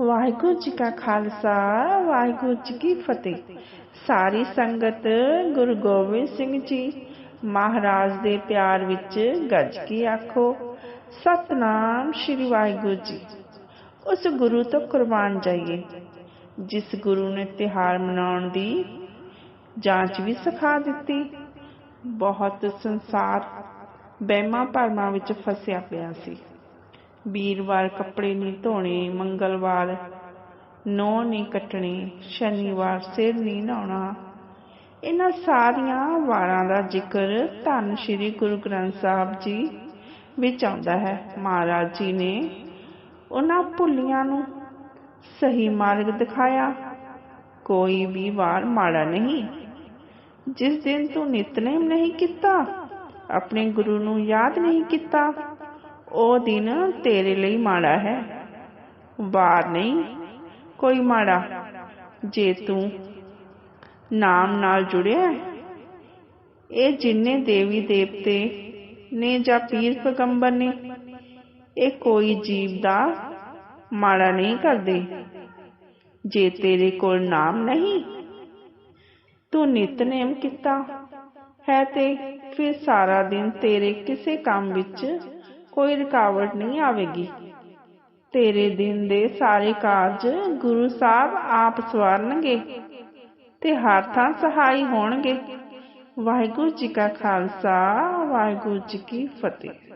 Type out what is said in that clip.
ਵਾਹਿਗੁਰੂ ਜੀ ਕਾ ਖਾਲਸਾ, ਵਾਹਿਗੁਰੂ ਜੀ ਕੀ ਫਤਿਹ। ਸਾਰੀ ਸੰਗਤ ਗੁਰੂ ਗੋਬਿੰਦ ਸਿੰਘ ਜੀ ਮਹਾਰਾਜ ਦੇ ਪਿਆਰ ਵਿੱਚ ਗੱਜ ਕੇ ਆਖੋ, ਸਤਨਾਮ ਸ੍ਰੀ ਵਾਹਿਗੁਰੂ ਜੀ। ਉਸ ਗੁਰੂ ਤੋਂ ਕੁਰਬਾਨ ਜਾਈਏ, ਜਿਸ ਗੁਰੂ ਨੇ ਤਿਹਾਰ ਮਨਾਉਣ ਦੀ ਜਾਂਚ ਵੀ ਸਿਖਾ ਦਿੱਤੀ। ਬਹੁਤ ਸੰਸਾਰ ਬਹਿਮਾ ਭਰਮਾਂ ਵਿੱਚ ਫਸਿਆ ਪਿਆ ਸੀ। ਵੀਰਵਾਰ ਕੱਪੜੇ ਨਹੀਂ ਧੋਣੇ, ਮੰਗਲਵਾਰ ਨੋ ਨਹੀਂ ਕੱਟਣੇ, ਸ਼ਨੀਵਾਰ ਸਿਰ ਨਹੀਂ ਨਹਾਉਣਾ। ਇਹਨਾਂ ਸਾਰੀਆਂ ਵਾਰਾਂ ਦਾ ਜ਼ਿਕਰ ਧੰਨ ਸ਼੍ਰੀ ਗੁਰੂ ਗ੍ਰੰਥ ਸਾਹਿਬ ਜੀ ਵਿੱਚ ਆਉਂਦਾ ਹੈ। ਮਹਾਰਾਜ ਜੀ ਨੇ ਉਹਨਾਂ ਭੁੱਲੀਆਂ ਨੂੰ ਸਹੀ ਮਾਰਗ ਦਿਖਾਇਆ। ਕੋਈ ਵੀ ਵਾਰ ਮਾੜਾ ਨਹੀਂ। ਜਿਸ ਦਿਨ ਤੂੰ ਨਿਤਨੇਮ ਨਹੀਂ ਕੀਤਾ, ਆਪਣੇ ਗੁਰੂ ਨੂੰ ਯਾਦ ਨਹੀਂ ਕੀਤਾ ਉਹ ਦਿਨ ਤੇਰੇ ਲਈ ਮਾੜਾ ਹੈ। ਵਾਰ ਨਹੀਂ, ਕੋਈ ਮਾੜਾ। ਜੇ ਤੂੰ ਨਾਮ ਨਾਲ ਜੁੜਿਆ ਇਹ ਜਿੰਨੇ ਦੇਵੀ ਦੇਵਤੇ ਨੇ ਜਾਂ ਪੀਰ ਪੈਗੰਬਰ ਨੇ, ਇਹ ਕੋਈ ਜੀਵ ਦਾ ਮਾੜਾ ਨਹੀਂ ਕਰਦੇ। ਜੇ ਤੇਰੇ ਕੋਲ ਨਾਮ ਨਹੀਂ, ਤੂੰ ਨਿਤਨੇਮ ਕੀਤਾ ਹੈ ਤੇ ਫਿਰ ਸਾਰਾ ਦਿਨ ਤੇਰੇ ਕਿਸੇ ਕੰਮ ਵਿੱਚ ਕੋਈ ਰੁਕਾਵਟ ਨਹੀਂ ਆਵੇਗੀ। ਤੇਰੇ ਦਿਨ ਦੇ ਸਾਰੇ ਕਾਰਜ ਗੁਰੂ ਸਾਹਿਬ ਆਪ ਸਵਾਰਨਗੇ ਤੇ ਹਰ ਥਾਂ ਸਹਾਈ ਹੋਣਗੇ। ਵਾਹਿਗੁਰੂ ਜੀ ਕਾ ਖਾਲਸਾ, ਵਾਹਿਗੁਰੂ ਜੀ ਕੀ ਫਤਿਹ।